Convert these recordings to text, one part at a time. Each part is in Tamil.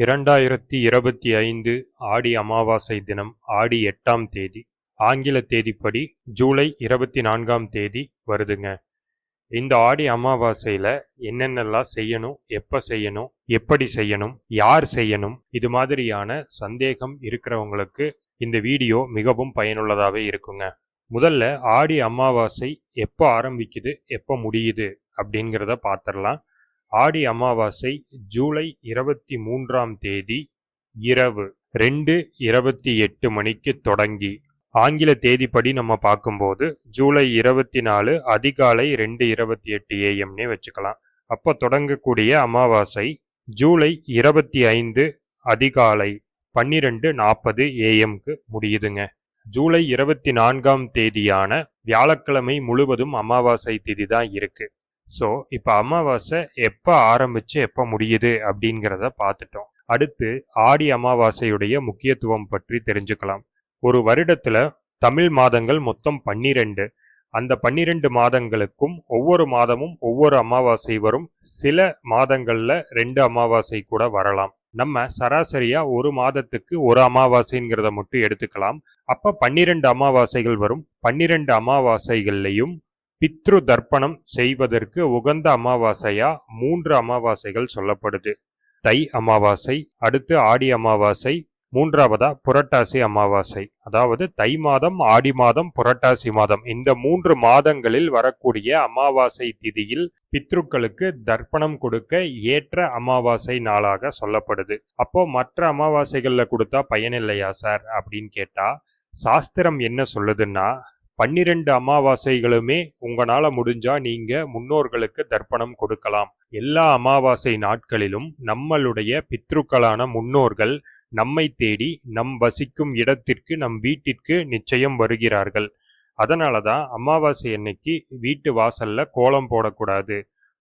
இரண்டாயிரத்தி இருபத்தி ஐந்து ஆடி அமாவாசை தினம் ஆடி எட்டாம் தேதி ஆங்கில தேதிப்படி ஜூலை இருபத்தி நான்காம் தேதி வருதுங்க. இந்த ஆடி அமாவாசையில் என்னென்னலாம் செய்யணும் எப்போ செய்யணும் எப்படி செய்யணும் யார் செய்யணும் இது மாதிரியான சந்தேகம் இருக்கிறவங்களுக்கு இந்த வீடியோ மிகவும் பயனுள்ளதாகவே இருக்குங்க. முதல்ல ஆடி அமாவாசை எப்போ ஆரம்பிக்குது எப்போ முடியுது அப்படிங்கிறத பார்த்துடலாம் ஆடி அமாவாசை ஜூலை இருபத்தி மூன்றாம் தேதி இரவு ரெண்டு இருபத்தி எட்டு மணிக்கு தொடங்கி ஆங்கில தேதிப்படி நம்ம பார்க்கும்போது ஜூலை இருபத்தி நாலு அதிகாலை ரெண்டு இருபத்தி எட்டு ஏஎம்னே வச்சுக்கலாம். அப்போ தொடங்கக்கூடிய அமாவாசை ஜூலை இருபத்தி ஐந்து அதிகாலை பன்னிரெண்டு நாற்பது ஏஎம்க்கு முடியுதுங்க. ஜூலை இருபத்தி நான்காம் தேதியான வியாழக்கிழமை முழுவதும் அமாவாசை திதி தான் இருக்குது ஸோ இப்போ அமாவாசை எப்போ ஆரம்பிச்சு எப்போ முடியுது அப்படிங்கிறத பார்த்துட்டோம். அடுத்து ஆடி அமாவாசையுடைய முக்கியத்துவம் பற்றி தெரிஞ்சுக்கலாம். ஒரு வருடத்தில் தமிழ் மாதங்கள் மொத்தம் பன்னிரெண்டு. அந்த பன்னிரெண்டு மாதங்களுக்கும் ஒவ்வொரு மாதமும் ஒவ்வொரு அமாவாசை வரும். சில மாதங்களில் ரெண்டு அமாவாசை கூட வரலாம். நம்ம சராசரியா ஒரு மாதத்துக்கு ஒரு அமாவாசைங்கிறத மட்டும் எடுத்துக்கலாம். அப்ப பன்னிரெண்டு அமாவாசைகள் வரும். பன்னிரெண்டு அமாவாசைகள்லையும் பித்ரு தர்ப்பணம் செய்வதற்கு உகந்த அமாவாசையா? மூன்று அமாவாசைகள் சொல்லப்படுது. தை அமாவாசை அடுத்து ஆடி அமாவாசை மூன்றாவதா புரட்டாசி அமாவாசை. அதாவது தை மாதம் ஆடி மாதம் புரட்டாசி மாதம். இந்த மூன்று மாதங்களில் வரக்கூடிய அமாவாசை திதியில் பித்ருக்களுக்கு தர்ப்பணம் கொடுக்க ஏற்ற அமாவாசை நாளாக சொல்லப்படுது. அப்போ மற்ற அமாவாசைகளில் கொடுத்தா பயனில்லையா சார்? அப்படின்னு கேட்டா சாஸ்திரம் என்ன சொல்லுதுன்னா பன்னிரெண்டு அமாவாசைகளுமே உங்களால் முடிஞ்சா நீங்க முன்னோர்களுக்கு தர்ப்பணம் கொடுக்கலாம். எல்லா அமாவாசை நாட்களிலும் நம்மளுடைய பித்ருக்களான முன்னோர்கள் நம்மை தேடி நம் வசிக்கும் இடத்திற்கு நம் வீட்டிற்கு நிச்சயம் வருகிறார்கள். அதனால தான் அமாவாசை அன்னைக்கு வீட்டு வாசல்ல கோலம் போடக்கூடாது.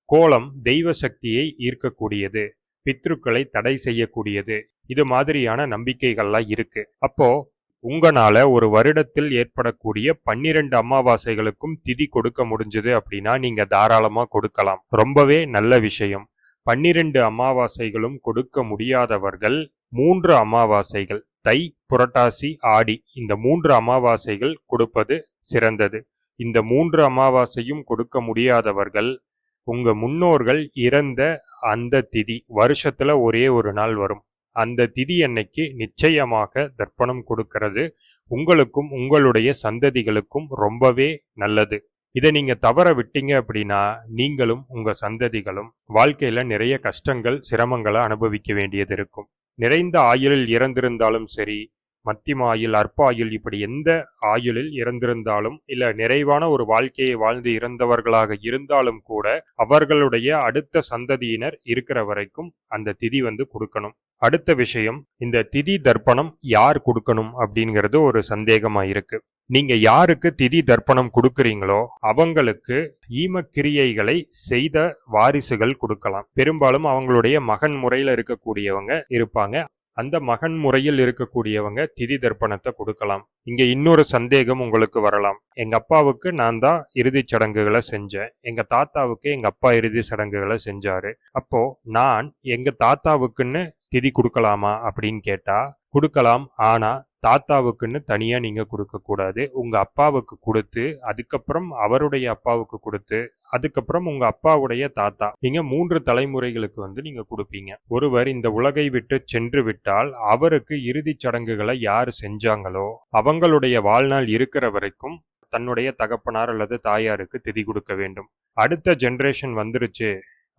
கோலம் தெய்வ சக்தியை ஈர்க்கக்கூடியது. பித்ருக்களை தடை செய்யக்கூடியது. இது மாதிரியான நம்பிக்கைகள்லாம் இருக்கு. அப்போ உங்களால் ஒரு வருடத்தில் ஏற்படக்கூடிய பன்னிரெண்டு அமாவாசைகளுக்கும் திதி கொடுக்க முடிஞ்சது அப்படின்னா நீங்கள் தாராளமாக கொடுக்கலாம். ரொம்பவே நல்ல விஷயம். பன்னிரெண்டு அமாவாசைகளும் கொடுக்க முடியாதவர்கள் மூன்று அமாவாசைகள் தை புரட்டாசி ஆடி இந்த மூன்று அமாவாசைகள் கொடுப்பது சிறந்தது. இந்த மூன்று அமாவாசையும் கொடுக்க முடியாதவர்கள் உங்கள் முன்னோர்கள் இறந்த அந்த திதி வருஷத்தில் ஒரே ஒரு நாள் வரும். அந்த திதி அன்னைக்கு நிச்சயமாக தர்ப்பணம் கொடுக்கிறது. உங்களுக்கும் உங்களுடைய சந்ததிகளுக்கும் ரொம்பவே நல்லது. இதை நீங்க தவற விட்டீங்க அப்படின்னா நீங்களும் உங்க சந்ததிகளும் வாழ்க்கையில நிறைய கஷ்டங்கள் சிரமங்களை அனுபவிக்க வேண்டியது இருக்கும். நிறைந்த ஆயுளில் இறந்திருந்தாலும் சரி மத்திம ஆயுள் அற்ப ஆயுள் இப்படி எந்த ஆயுளில் இறந்திருந்தாலும் இல்ல நிறைவான ஒரு வாழ்க்கையை வாழ்ந்து இறந்தவர்களாக இருந்தாலும் கூட அவர்களுடைய அடுத்த சந்ததியினர் இருக்கிற வரைக்கும் அந்த திதி வந்து கொடுக்கணும். அடுத்த விஷயம் இந்த திதி தர்ப்பணம் யார் கொடுக்கணும் அப்படிங்கிறது ஒரு சந்தேகமா இருக்கு. நீங்க யாருக்கு திதி தர்ப்பணம் கொடுக்குறீங்களோ அவங்களுக்கு ஈமக்கிரியைகளை செய்த வாரிசுகள் கொடுக்கலாம். பெரும்பாலும் அவங்களுடைய மகன் முறையில இருக்கக்கூடியவங்க இருப்பாங்க. அந்த மகன் முறையில் இருக்கக்கூடியவங்க திதி தர்ப்பணத்தை கொடுக்கலாம். இங்க இன்னொரு சந்தேகம் உங்களுக்கு வரலாம். எங்க அப்பாவுக்கு நான் தான் இறுதிச் சடங்குகளை செஞ்சேன். எங்க தாத்தாவுக்கு எங்க அப்பா இறுதி சடங்குகளை செஞ்சாரு. அப்போ நான் எங்க தாத்தாவுக்குன்னு திதி கொடுக்கலாமா அப்படின்னு கேட்டா கொடுக்கலாம். ஆனா தாத்தாவுக்குன்னு தனியாக நீங்கள் கொடுக்கக்கூடாது உங்கள் அப்பாவுக்கு கொடுத்து அதுக்கப்புறம் அவருடைய அப்பாவுக்கு கொடுத்து அதுக்கப்புறம் உங்கள் அப்பாவுடைய தாத்தா. நீங்கள் மூன்று தலைமுறைகளுக்கு வந்து நீங்கள் கொடுப்பீங்க. ஒருவர் இந்த உலகை விட்டு சென்று விட்டால் அவருக்கு இறுதிச் சடங்குகளை யார் செஞ்சாங்களோ அவங்களுடைய வாழ்நாள் இருக்கிற வரைக்கும் தன்னுடைய தகப்பனார் அல்லது தாயாருக்கு திதி கொடுக்க வேண்டும். அடுத்த ஜென்ரேஷன் வந்துருச்சு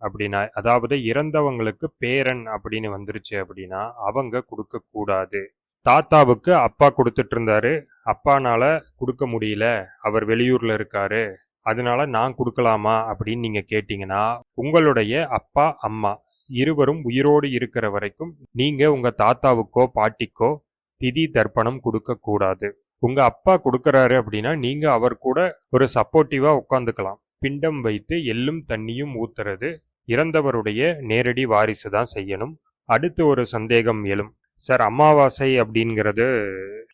அப்படின்னா அதாவது இறந்தவங்களுக்கு பேரன் அப்படின்னு வந்துருச்சு அப்படின்னா அவங்க கொடுக்கக்கூடாது தாத்தாவுக்கு அப்பா கொடுத்துட்டு இருந்தாரு அப்பானால கொடுக்க முடியல. அவர் வெளியூர்ல இருக்காரு. அதனால நான் கொடுக்கலாமா அப்படின்னு நீங்க கேட்டீங்கன்னா உங்களுடைய அப்பா அம்மா இருவரும் உயிரோடு இருக்கிற வரைக்கும் நீங்க உங்க தாத்தாவுக்கோ பாட்டிக்கோ திதி தர்ப்பணம் கொடுக்க கூடாது. உங்க அப்பா கொடுக்கறாரு அப்படின்னா நீங்க அவர் கூட ஒரு சப்போர்ட்டிவா உட்காந்துக்கலாம். பிண்டம் வைத்து எள்ளும் தண்ணியும் ஊத்துறது இறந்தவருடைய நேரடி வாரிசு தான் செய்யணும். அடுத்து ஒரு சந்தேகம் எழும். சார் அமாவாசை அப்படிங்கிறது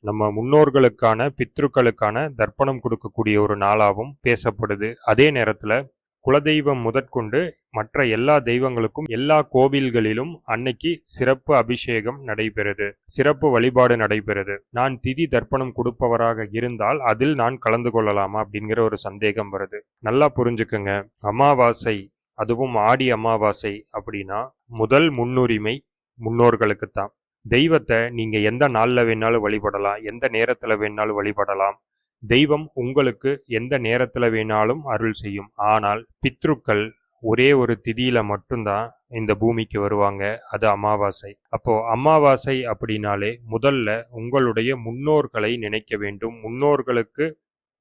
நம்ம முன்னோர்களுக்கான பித்ருக்களுக்கான தர்ப்பணம் கொடுக்கக்கூடிய ஒரு நாளாகவும் பேசப்படுது. அதே நேரத்தில் குலதெய்வம் முதற்கொண்டு மற்ற எல்லா தெய்வங்களுக்கும் எல்லா கோவில்களிலும் அன்னைக்கு சிறப்பு அபிஷேகம் நடைபெறுது. சிறப்பு வழிபாடு நடைபெறுது. நான் திதி தர்ப்பணம் கொடுப்பவராக இருந்தால் அதில் நான் கலந்து கொள்ளலாமா அப்படிங்கிற ஒரு சந்தேகம் வருது. நல்லா புரிஞ்சுக்குங்க. அமாவாசை அதுவும் ஆடி அமாவாசை அப்படின்னா முதல் முன்னுரிமை முன்னோர்களுக்கு தான் தெய்வத்தை நீங்கள் எந்த நாளில் வேணாலும் வழிபடலாம் எந்த நேரத்தில் வேணாலும் வழிபடலாம். தெய்வம் உங்களுக்கு எந்த நேரத்தில் வேணாலும் அருள் செய்யும். ஆனால் பித்ருக்கள் ஒரே ஒரு திதியில மட்டும்தான் இந்த பூமிக்கு வருவாங்க. அது அமாவாசை. அப்போ அமாவாசை அப்படின்னாலே முதல்ல உங்களுடைய முன்னோர்களை நினைக்க வேண்டும். முன்னோர்களுக்கு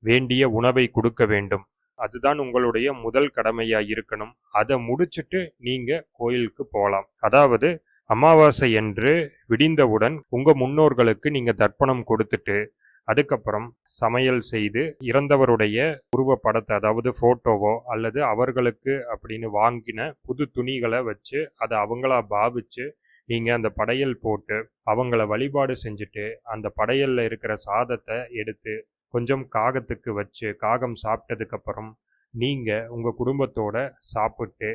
வேண்டிய உணவை கொடுக்க வேண்டும். அதுதான் உங்களுடைய முதல் கடமையா இருக்கணும். அதை முடிச்சிட்டு நீங்க கோயிலுக்கு போகலாம். அதாவது அமாவாசை என்று விடிந்தவுடன் உங்க முன்னோர்களுக்கு நீங்க தர்ப்பணம் கொடுத்துட்டு அதுக்கப்புறம் சமையல் செய்து இறந்தவருடைய உருவப்படத்தை அதாவது ஃபோட்டோவோ அல்லது அவர்களுக்கு அப்படின்னு வாங்கின புது துணிகளை வச்சு அதை அவங்களா பாவிச்சு நீங்க அந்த படையல் போட்டு அவங்கள வழிபாடு செஞ்சுட்டு அந்த படையல்ல இருக்கிற சாதத்தை எடுத்து கொஞ்சம் காகத்துக்கு வச்சு காகம் சாப்பிட்டதுக்கு அப்புறம் நீங்க உங்க குடும்பத்தோட சாப்பிட்டு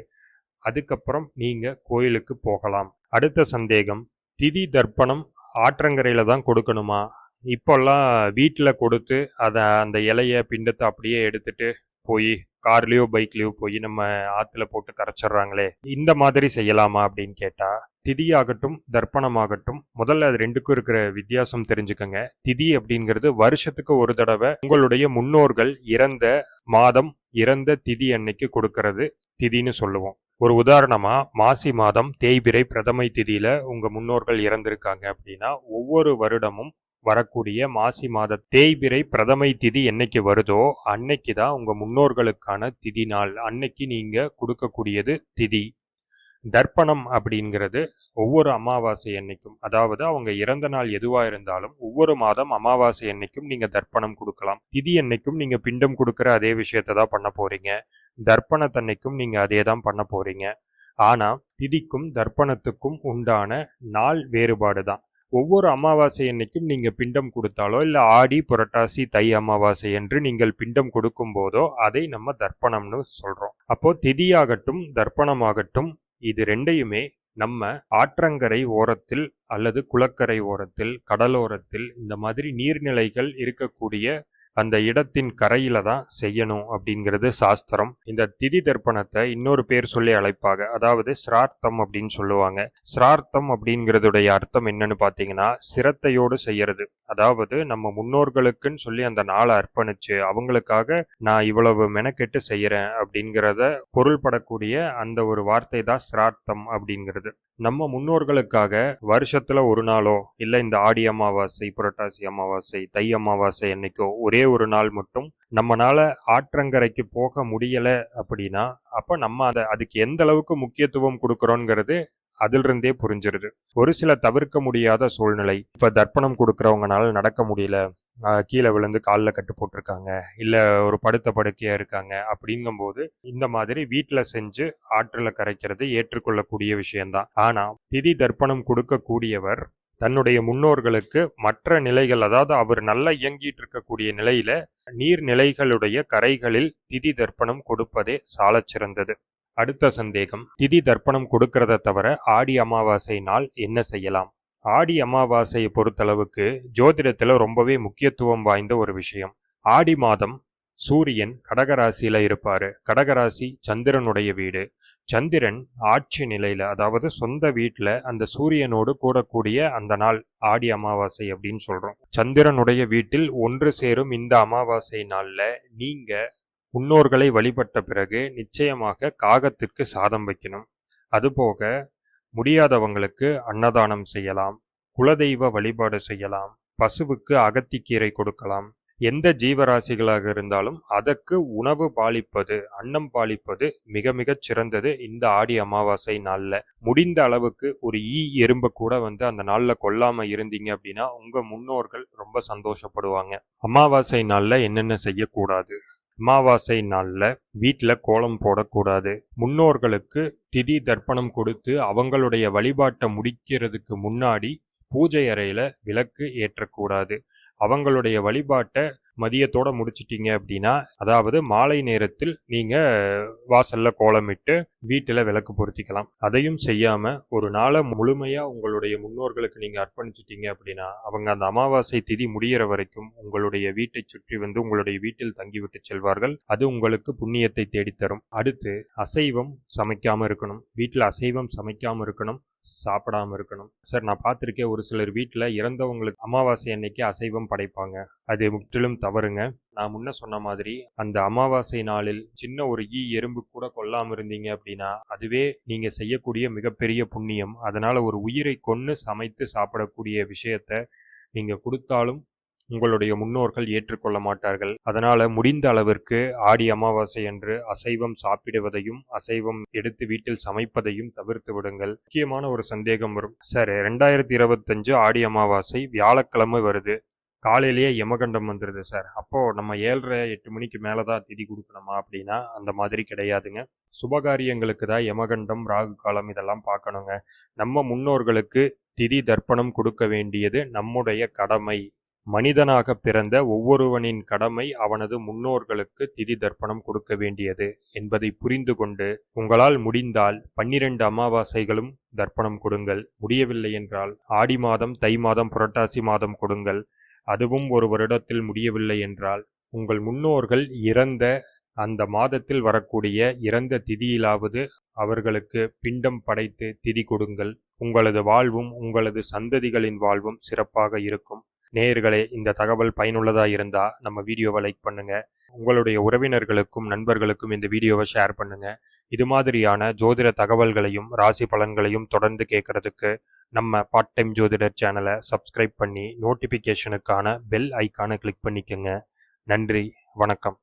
அதுக்கப்புறம் நீங்க கோயிலுக்கு போகலாம். அடுத்த சந்தேகம் திதி தர்ப்பணம் ஆற்றங்கரையில் தான் கொடுக்கணுமா? இப்போல்லாம் வீட்டில் கொடுத்து அதை அந்த இலைய பிண்டத்தை அப்படியே எடுத்துட்டு போய் கார்லேயோ பைக்லேயோ போய் நம்ம ஆற்றுல போட்டு கரைச்சிட்றாங்களே இந்த மாதிரி செய்யலாமா அப்படின்னு கேட்டால் திதியாகட்டும் தர்ப்பணமாகட்டும் முதல்ல அது ரெண்டுக்கும் இருக்கிற வித்தியாசம் தெரிஞ்சுக்கோங்க. திதி அப்படிங்கிறது வருஷத்துக்கு ஒரு தடவை உங்களுடைய முன்னோர்கள் இறந்த மாதம் இறந்த திதி அன்னைக்கு கொடுக்கறது. திதின்னு சொல்லுவோம். ஒரு உதாரணமாக மாசி மாதம் தேய்பிறை பிரதமை திதியில் உங்கள் முன்னோர்கள் இறந்திருக்காங்க அப்படின்னா ஒவ்வொரு வருடமும் வரக்கூடிய மாசி மாத தேய்பிரை பிரதமை திதி என்னைக்கு வருதோ அன்னைக்கு தான் உங்கள் முன்னோர்களுக்கான திதி நாள். அன்னைக்கு நீங்கள் கொடுக்கக்கூடியது திதி. தர்ப்பணம் அப்படிங்கிறது ஒவ்வொரு அமாவாசை அன்னைக்கும். அதாவது அவங்க இறந்த நாள் எதுவாக இருந்தாலும் ஒவ்வொரு மாதம் அமாவாசை அன்னைக்கும் நீங்கள் தர்ப்பணம் கொடுக்கலாம். திதி அன்னைக்கும் நீங்கள் பிண்டம் கொடுக்குற அதே விஷயத்தை தான் பண்ண போகிறீங்க தர்ப்பணத்தன்னைக்கும் நீங்கள் அதே தான் பண்ண போகிறீங்க ஆனால் திதிக்கும் தர்ப்பணத்துக்கும் உண்டான நாள் வேறுபாடு தான். ஒவ்வொரு அமாவாசை அன்னைக்கும் நீங்கள் பிண்டம் கொடுத்தாலோ இல்லை ஆடி புரட்டாசி தை அமாவாசை என்று நீங்கள் பிண்டம் கொடுக்கும் போதோ அதை நம்ம தர்ப்பணம்னு சொல்கிறோம் அப்போது திதியாகட்டும் தர்ப்பணமாகட்டும் இது ரெண்டையுமே நம்ம ஆற்றங்கரை ஓரத்தில் அல்லது குளக்கரை ஓரத்தில் கடலோரத்தில் இந்த மாதிரி நீர்நிலைகள் இருக்கக்கூடிய அந்த இடத்தின் கரையில தான் செய்யணும் அப்படிங்கிறது சாஸ்திரம். இந்த திதி தர்ப்பணத்தை இன்னொரு பேர் சொல்லி அழைப்பாங்க. அதாவது சிரார்த்தம் அப்படின்னு சொல்லுவாங்க. சிரார்த்தம் அப்படிங்கிறதுடைய அர்த்தம் என்னன்னு பார்த்தீங்கன்னா சிரத்தையோடு செய்யறது. அதாவது நம்ம முன்னோர்களுக்குன்னு சொல்லி அந்த நாளை அர்ப்பணிச்சு அவங்களுக்காக நான் இவ்வளவு மெனக்கெட்டு செய்யறேன் அப்படிங்கிறத பொருள்படக்கூடிய அந்த ஒரு வார்த்தை தான் சிரார்த்தம் அப்படிங்கிறது. நம்ம முன்னோர்களுக்காக வருஷத்துல ஒரு நாளோ இல்ல இந்த ஆடி அமாவாசை புரட்டாசி அமாவாசை தை அமாவாசை அன்னைக்கோ ஒரே ஒரு நாள் மட்டும் நம்மனால ஆற்றங்கரைக்கு போக முடியல அப்படின்னா அப்ப நம்ம அதை அதுக்கு எந்த அளவுக்கு முக்கியத்துவம் கொடுக்குறோங்கிறது அதிலிருந்தே புரிஞ்சிருது. ஒரு சில தவிர்க்க முடியாத சூழ்நிலை இப்ப தர்ப்பணம் கொடுக்கறவங்கனால நடக்க முடியல கீழே விழுந்து காலில் கட்டு போட்டிருக்காங்க. இல்லை ஒரு படுத்த படுக்கையாக இருக்காங்க. அப்படிங்கும்போது இந்த மாதிரி வீட்டில் செஞ்சு ஆற்றில் கரைக்கிறது ஏற்றுக்கொள்ளக்கூடிய விஷயம்தான். ஆனால் திதி தர்ப்பணம் கொடுக்கக்கூடியவர் தன்னுடைய முன்னோர்களுக்கு மற்ற நிலைகள் அதாவது அவர் நல்லா இயங்கிட்டு இருக்கக்கூடிய நிலையில நீர்நிலைகளுடைய கரைகளில் திதி தர்ப்பணம் கொடுப்பதே சாலச்சிறந்தது அடுத்த சந்தேகம் திதி தர்ப்பணம் கொடுக்கிறத தவிர ஆடி அமாவாசை நாள் என்ன செய்யலாம்? ஆடி அமாவாசையை பொறுத்தளவுக்கு ஜோதிடத்தில் ரொம்பவே முக்கியத்துவம் வாய்ந்த ஒரு விஷயம். ஆடி மாதம் சூரியன் கடகராசியில் இருப்பார். கடகராசி சந்திரனுடைய வீடு. சந்திரன் ஆட்சி நிலையில் அதாவது சொந்த வீட்டில் அந்த சூரியனோடு கூடக்கூடிய அந்த நாள் ஆடி அமாவாசை அப்படின்னு சொல்கிறோம் சந்திரனுடைய வீட்டில் ஒன்று சேரும் இந்த அமாவாசை நாளில் நீங்கள் முன்னோர்களை வழிபட்ட பிறகு நிச்சயமாக காகத்திற்கு சாதம் வைக்கணும். அதுபோக முடியாதவங்களுக்கு அன்னதானம் செய்யலாம் குலதெய்வ வழிபாடு செய்யலாம் பசுவுக்கு அகத்திக்கீரை கொடுக்கலாம். எந்த ஜீவராசிகளாக இருந்தாலும் அதற்கு உணவு பாலிப்பது அன்னம் பாலிப்பது மிக மிகச் சிறந்தது இந்த ஆடி அமாவாசை நாளில். முடிந்த அளவுக்கு ஒரு ஈ எறும்பை கூட வந்து அந்த நாளில் கொல்லாமல் இருந்தீங்க அப்படின்னா உங்கள் முன்னோர்கள் ரொம்ப சந்தோஷப்படுவாங்க. அமாவாசை நாளில் என்னென்ன செய்யக்கூடாது? அமாவாசை நாளில் வீட்டில் கோலம் போடக்கூடாது. முன்னோர்களுக்கு திதி தர்ப்பணம் கொடுத்து அவங்களுடைய வழிபாட்டை முடிக்கிறதுக்கு முன்னாடி பூஜை அறையில் விளக்கு ஏற்றக்கூடாது. அவங்களுடைய வழிபாட்டை மதியத்தோட முடிச்சிட்டீங்க அப்படின்னா அதாவது மாலை நேரத்தில் நீங்க வாசல்ல கோலமிட்டு வீட்டில் விளக்கு பொருத்திக்கலாம். அதையும் செய்யாம ஒரு நாளை முழுமையா உங்களுடைய முன்னோர்களுக்கு நீங்க அர்ப்பணிச்சிட்டீங்க அப்படின்னா அவங்க அந்த அமாவாசை திதி முடியிற வரைக்கும் உங்களுடைய வீட்டை சுற்றி வந்து உங்களுடைய வீட்டில் தங்கிவிட்டு செல்வார்கள். அது உங்களுக்கு புண்ணியத்தை தேடித்தரும். அடுத்து அசைவம் சமைக்காம இருக்கணும். வீட்டில் அசைவம் சமைக்காம இருக்கணும். சாப்பிடாம இருக்கணும். சார் நான் பார்த்துருக்கேன் ஒரு சிலர் வீட்டில் இறந்தவங்களுக்கு அமாவாசை அன்னைக்கு அசைவம் படைப்பாங்க. அது முற்றிலும் தவறுங்க. நான் முன்ன சொன்ன மாதிரி அந்த அமாவாசை நாளில் சின்ன ஒரு ஈ எறும்பு கூட கொல்லாம இருந்தீங்க அப்படின்னா அதுவே நீங்க செய்யக்கூடிய மிகப்பெரிய புண்ணியம். அதனால ஒரு உயிரை கொன்று சமைத்து சாப்பிடக்கூடிய விஷயத்த நீங்க கொடுத்தாலும் உங்களுடைய முன்னோர்கள் ஏற்றுக்கொள்ள மாட்டார்கள். அதனால முடிந்த அளவிற்கு ஆடி அமாவாசை அன்று அசைவம் சாப்பிடுவதையும் அசைவம் எடுத்து வீட்டில் சமைப்பதையும் தவிர்த்து விடுங்கள். முக்கியமான ஒரு சந்தேகம் வரும். சார் ரெண்டாயிரத்தி இருபத்தஞ்சு ஆடி அமாவாசை வியாழக்கிழமை வருது. காலையிலேயே யமகண்டம் வந்துடுது சார் அப்போது நம்ம ஏழரை எட்டு மணிக்கு மேலே தான் திதி கொடுக்கணுமா அப்படின்னா அந்த மாதிரி கிடையாதுங்க. சுபகாரியங்களுக்கு தான் யமகண்டம் ராகு காலம் இதெல்லாம் பார்க்கணுங்க. நம்ம முன்னோர்களுக்கு திதி தர்ப்பணம் கொடுக்க வேண்டியது நம்முடைய கடமை. மனிதனாக பிறந்த ஒவ்வொருவனின் கடமை அவனது முன்னோர்களுக்கு திதி தர்ப்பணம் கொடுக்க வேண்டியது என்பதை புரிந்து கொண்டு உங்களால் முடிந்தால் பன்னிரண்டு அமாவாசைகளும் தர்ப்பணம் கொடுங்கள். முடியவில்லை என்றால் ஆடி மாதம் தை மாதம் புரட்டாசி மாதம் கொடுங்கள். அதுவும் ஒரு வருடத்தில் முடியவில்லை என்றால் உங்கள் முன்னோர்கள் இறந்த அந்த மாதத்தில் வரக்கூடிய இறந்த திதியிலாவது அவர்களுக்கு பிண்டம் படைத்து திதி கொடுங்கள். உங்களது வாழ்வும் உங்களது சந்ததிகளின் வாழ்வும் சிறப்பாக இருக்கும். நேயர்களே இந்த தகவல் பயனுள்ளதாக இருந்தால் நம்ம வீடியோவை லைக் பண்ணுங்கள் உங்களுடைய உறவினர்களுக்கும் நண்பர்களுக்கும் இந்த வீடியோவை ஷேர் பண்ணுங்கள் இது மாதிரியான ஜோதிட தகவல்களையும் ராசி பலன்களையும் தொடர்ந்து கேட்குறதுக்கு நம்ம பார்ட் டைம் ஜோதிடர் சேனலை சப்ஸ்கிரைப் பண்ணி நோட்டிஃபிகேஷனுக்கான பெல் ஐக்கானை கிளிக் பண்ணிக்கோங்க. நன்றி வணக்கம்.